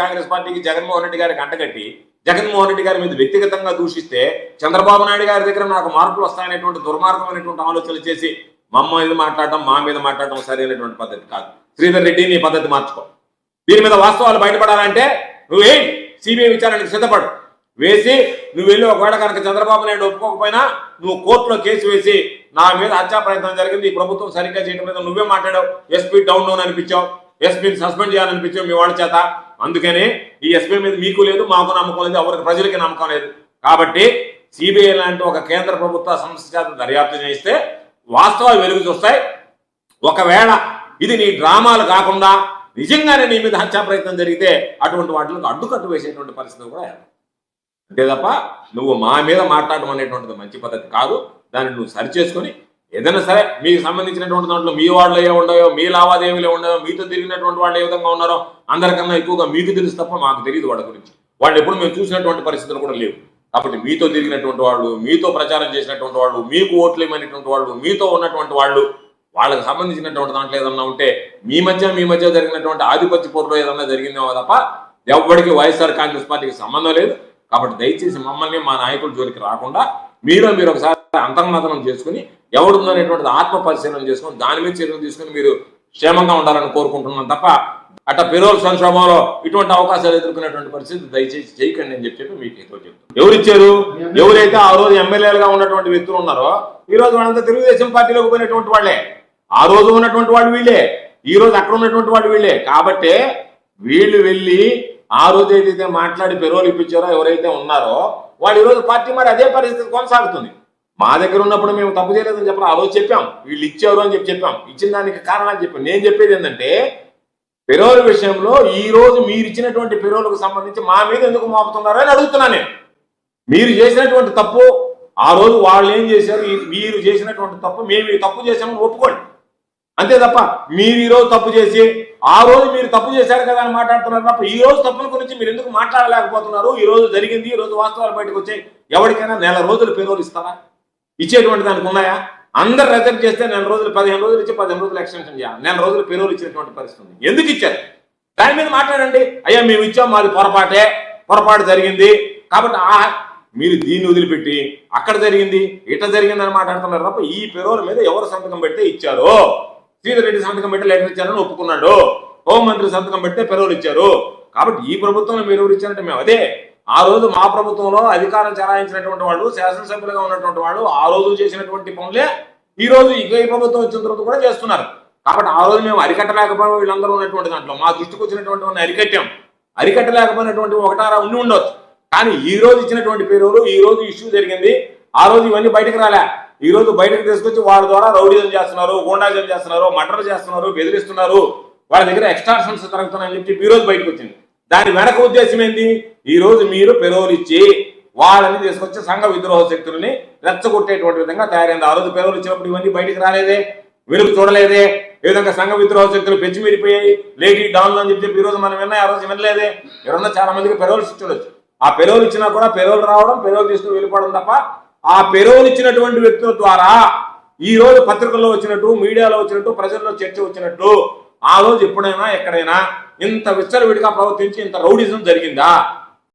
కాంగ్రెస్ పార్టీకి జగన్మోహన్ రెడ్డి గారికి అంటగట్టి జగన్మోహన్ రెడ్డి గారి మీద వ్యక్తిగతంగా దూషిస్తే చంద్రబాబు నాయుడు గారి దగ్గర నాకు మార్పులు వస్తాయనేటువంటి దుర్మార్గమైనటువంటి ఆలోచనలు చేసి మా అమ్మ మీద మాట్లాడటం మా మీద మాట్లాడటం సరైనటువంటి పద్ధతి కాదు. శ్రీధర్ రెడ్డి నీ పద్ధతి మార్చుకో. దీని మీద వాస్తవాలు బయటపడాలంటే నువ్వేం సిబిఐ విచారణకు సిద్ధపడు. వేసి నువ్వు వెళ్ళి ఒకవేళ కనుక చంద్రబాబు నాయుడు ఒప్పుకోకపోయినా నువ్వు కోర్టులో కేసు వేసి నా మీద హత్యా ప్రయత్నం జరిగింది ఈ ప్రభుత్వం సరిగ్గా చేయడం మీద నువ్వే మాట్లాడావు. ఎస్పీ డౌన్ డౌన్ అనిపించావు. ఎస్పీని సస్పెండ్ చేయాలనిపించే మీ వాళ్ళ చేత. అందుకని ఈ ఎస్పీ మీద మీకు లేదు మాకు నమ్మకం లేదు ఎవరికి ప్రజలకి నమ్మకం లేదు. కాబట్టి సిబిఐ లాంటి ఒక కేంద్ర ప్రభుత్వ సంస్థ చేత దర్యాప్తు చేస్తే వాస్తవాలు వెలుగు చూస్తాయి. ఒకవేళ ఇది నీ డ్రామాలు కాకుండా నిజంగానే నీ మీద హత్యా ప్రయత్నం జరిగితే అటువంటి వాటికి అడ్డుకట్టు వేసేటువంటి పరిస్థితి కూడా ఏర్పడుతుంది. అంతే తప్ప నువ్వు మా మీద మాట్లాడడం అనేటువంటిది మంచి పద్ధతి కాదు. దాన్ని నువ్వు సరిచేసుకొని ఏదైనా సరే మీకు సంబంధించినటువంటి దాంట్లో మీ వాళ్ళు ఏ ఉండవో మీ లావాదేవీలు ఉండవో మీతో తిరిగినటువంటి వాళ్ళు ఏ విధంగా ఉన్నారో అందరికన్నా ఎక్కువగా మీకు తెలుసు తప్ప మాకు తెలియదు వాళ్ళ గురించి. వాళ్ళు ఎప్పుడు మేము చూసినటువంటి పరిస్థితులు కూడా లేవు. కాబట్టి మీతో తిరిగినటువంటి వాళ్ళు మీతో ప్రచారం చేసినటువంటి వాళ్ళు మీకు ఓట్లు ఏమైనటువంటి వాళ్ళు మీతో ఉన్నటువంటి వాళ్ళు వాళ్ళకి సంబంధించినటువంటి దాంట్లో ఏదన్నా ఉంటే మీ మధ్య మీ మధ్య జరిగినటువంటి ఆధిపత్య పోరులో ఏదన్నా జరిగిందేమో తప్ప ఎవరికి వైఎస్ఆర్ కాంగ్రెస్ పార్టీకి సంబంధం లేదు. కాబట్టి దయచేసి మమ్మల్ని మా నాయకుల జోలికి రాకుండా మీరు మీరు ఒకసారి అంతర్మతనం చేసుకుని ఎవడుందనేటువంటిది ఆత్మ పరిశీలన చేసుకుని దాని మీద చర్యలు తీసుకుని మీరు క్షేమంగా ఉండాలని కోరుకుంటున్నాను తప్ప అట్ట పెరోల్ సంక్షోభంలో ఇటువంటి అవకాశాలు ఎదుర్కొనేటువంటి పరిస్థితి దయచేసి చేయకండి అని చెప్పి మీకు ఏదో చెప్తాను ఎవరిచ్చారు? ఎవరైతే ఆ రోజు ఎమ్మెల్యేలుగా ఉన్నటువంటి వ్యక్తులు ఉన్నారో ఈ రోజు వాళ్ళంతా తెలుగుదేశం పార్టీలోకి పోయినటువంటి వాళ్ళే. ఆ రోజు ఉన్నటువంటి వాళ్ళు వీళ్ళే. ఈ రోజు అక్కడ ఉన్నటువంటి వాళ్ళు వీళ్ళే. కాబట్టి వీళ్ళు వెళ్ళి ఆ రోజు ఏదైతే మాట్లాడి పెరోలు ఇప్పించారో ఎవరైతే ఉన్నారో వాళ్ళు ఈ రోజు పార్టీ మరి అదే పరిస్థితి కొనసాగుతుంది. మా దగ్గర ఉన్నప్పుడు మేము తప్పు చేయలేదని చెప్పిన ఆ రోజు చెప్పాం. వీళ్ళు ఇచ్చారు అని చెప్పి చెప్పాం. ఇచ్చిన దానికి కారణాలు చెప్పాం. నేను చెప్పేది ఏంటంటే పెరోల్ విషయంలో ఈ రోజు మీరు ఇచ్చినటువంటి పెరోలకు సంబంధించి మా మీద ఎందుకు మోపుతున్నారో అని అడుగుతున్నా నేను. మీరు చేసినటువంటి తప్పు ఆ రోజు వాళ్ళు ఏం చేశారు? మీరు చేసినటువంటి తప్పు మేము తప్పు చేసామని ఒప్పుకోండి. అంతే తప్ప మీరు ఈరోజు తప్పు చేసి ఆ రోజు మీరు తప్పు చేశారు కదా అని మాట్లాడుతున్నారు తప్ప ఈ రోజు తప్పుల గురించి మీరు ఎందుకు మాట్లాడలేకపోతున్నారు? ఈ రోజు జరిగింది ఈ రోజు వాస్తవాలు బయటకు వచ్చాయి. ఎవరికైనా నెల రోజులు పేరోలు ఇస్తారా? ఇచ్చేటువంటి దానికి ఉన్నాయా? అందరు రిజర్వ్ చేస్తే నెల రోజులు పదిహేను రోజులు ఇచ్చి పదిహేను రోజులు ఎక్స్టెన్షన్ చేయాలి. నెల రోజులు పెరువులు ఇచ్చినటువంటి పరిస్థితి ఉంది. ఎందుకు ఇచ్చారు? దాని మీద మాట్లాడండి. అయ్యా మేము ఇచ్చాం మాది పొరపాటే. పొరపాటు జరిగింది. కాబట్టి ఆ మీరు దీన్ని వదిలిపెట్టి అక్కడ జరిగింది ఇట జరిగిందని మాట్లాడుతున్నారు తప్ప ఈ పెరోల మీద ఎవరు సంతకం పెడితే ఇచ్చారు? శ్రీధర్ రెడ్డి సంతకం పెట్టి లెటర్ ఇచ్చారని ఒప్పుకున్నాడు. హోంమంత్రి సంతకం పెడితే పెరోలు ఇచ్చారు. కాబట్టి ఈ ప్రభుత్వంలో మీరు ఎవరు ఇచ్చారంటే మేము అదే. ఆ రోజు మా ప్రభుత్వంలో అధికారం చెలాయించినటువంటి వాళ్ళు శాసనసభ్యులుగా ఉన్నటువంటి వాళ్ళు ఆ రోజు చేసినటువంటి పనులే ఈ రోజు ఇక ఈ ప్రభుత్వం వచ్చిన తర్వాత కూడా చేస్తున్నారు. కాబట్టి ఆ రోజు మేము అరికట్టలేకపోయినా వీళ్ళందరూ ఉన్నటువంటి దాంట్లో. మా దృష్టికి వచ్చినటువంటి వాడిని అరికట్టాం. అరికట్టలేకపోయినటువంటి ఒకటారా ఉండి ఉండొచ్చు. కానీ ఈ రోజు ఇచ్చినటువంటి పేరులు ఈ రోజు ఇష్యూ జరిగింది. ఆ రోజు ఇవన్నీ బయటకు రాలే. ఈ రోజు బయటకు తీసుకొచ్చి వాళ్ళ ద్వారా రౌడీజం చేస్తున్నారు గూండాజం చేస్తున్నారు మర్డర్ చేస్తున్నారు బెదిరిస్తున్నారు. వాళ్ళ దగ్గర ఎక్స్ట్రాక్షన్స్ జరుగుతున్నాయని చెప్పి ఈ రోజు బయటకు వచ్చింది. దాని వెనక ఉద్దేశం ఏంటి? ఈ రోజు మీరు పెరోలిచ్చి వాళ్ళని తీసుకొచ్చి సంఘ విద్రోహ శక్తుల్ని రెచ్చగొట్టేటువంటి విధంగా తయారైంది. ఆ రోజు పెరోలు ఇచ్చినప్పుడు ఇవన్నీ బయటికి రాలేదే వెలుగు చూడలేదే ఏ విధంగా సంఘ విద్రోహ శక్తులు పెంచిమీరిపోయాయి లేడీ డౌన్ అని చెప్పి ఈ రోజు మనం విన్నాయి ఆ రోజు వినలేదే. ఎవరన్నా చాలా మందికి పెరోలు ఇచ్చుండొచ్చు. ఆ పెరోలు ఇచ్చినా కూడా పెరోలు రావడం పెరోలు తీసుకుని వెళ్ళిపోవడం తప్ప ఆ పెరోలు ఇచ్చినటువంటి వ్యక్తుల ద్వారా ఈ రోజు పత్రికల్లో వచ్చినట్టు మీడియాలో వచ్చినట్టు ప్రజల్లో చర్చ వచ్చినట్టు ఆ రోజు ఎప్పుడైనా ఎక్కడైనా ఇంత విచ్చలవిడిగా ప్రవర్తించి ఇంత రౌడిజం జరిగిందా?